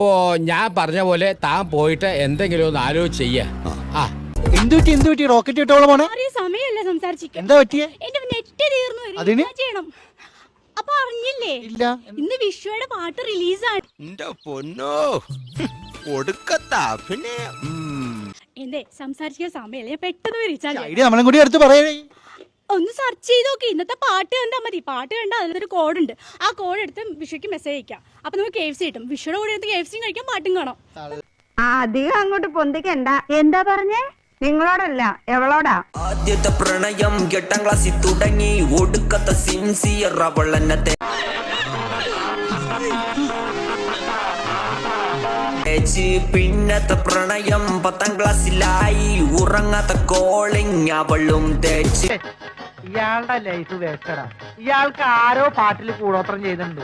ഓ ഞാൻ പറഞ്ഞ പോലെ താൻ പോയിട്ട് എന്തെങ്കിലും ഒന്ന് ആലോചിച്ച് ചെയ്യ. ആ. എന്ത് പറ്റി എന്ത് പറ്റി റോക്കറ്റ് ഇട്ടോളെ മോനെ. സമയമല്ല സംസാരിച്ചിരിക്കാൻ എന്താ പറ്റിയേ? എന്റെ നെറ്റ് തീർന്നു വരും. അതിന്? എന്താ ചെയ്യണം? അപ്പൊ അറിഞ്ഞില്ലേ? ഇല്ല. ഇന്ന് പാട്ട് റിലീസാണ്. എന്റെ പൊന്നോ. ഒടുക്കത്താ എന്തേ സംസാരിക്കാൻ സമയമല്ല ഞാൻ പെട്ടെന്ന് വിളിച്ചാൽ ഐഡിയ നമ്മളും കൂടി അടുത്ത് പറയേ. ഒന്ന് സെർച്ച് ചെയ്ത് നോക്കി. ഇന്നത്തെ പാട്ട് കണ്ടാൽ മതി. പാട്ട് കണ്ടാൽ അതിനൊരു കോഡ് ഉണ്ട്. ആ കോഡ് എടുത്ത് വിഷുക്ക് മെസ്സേജ് അയക്കാം അപ്പൊ നമുക്ക് കെ എഫ് സി കിട്ടും. വിഷുയുടെ കൂടെ എടുത്ത് കെ എഫ് സിയും കഴിക്കാം പാട്ടും കാണാം. അധികം അങ്ങോട്ട് പൊന്തിക്കണ്ട. എന്താ പറഞ്ഞേ? നിങ്ങളോടല്ല എവളോടാ? ആദ്യത്തെ പ്രണയം എട്ടാം ക്ലാസ്സിൽ തുടങ്ങി. ഒടുക്കത്തെ സിൻസിയർ അവൾ പിന്നത്തെ പ്രണയം പത്താം ക്ലാസ്സിലായി. ഉറങ്ങാത്ത കോളിങ് അവളും തേച്ച് ഇയാളുടെ ലൈഫ് വേസ്റ്റഡാ ഇയാൾക്ക് ആരോ പാട്ടിൽ കൂടോത്രം ചെയ്യുന്നുണ്ട്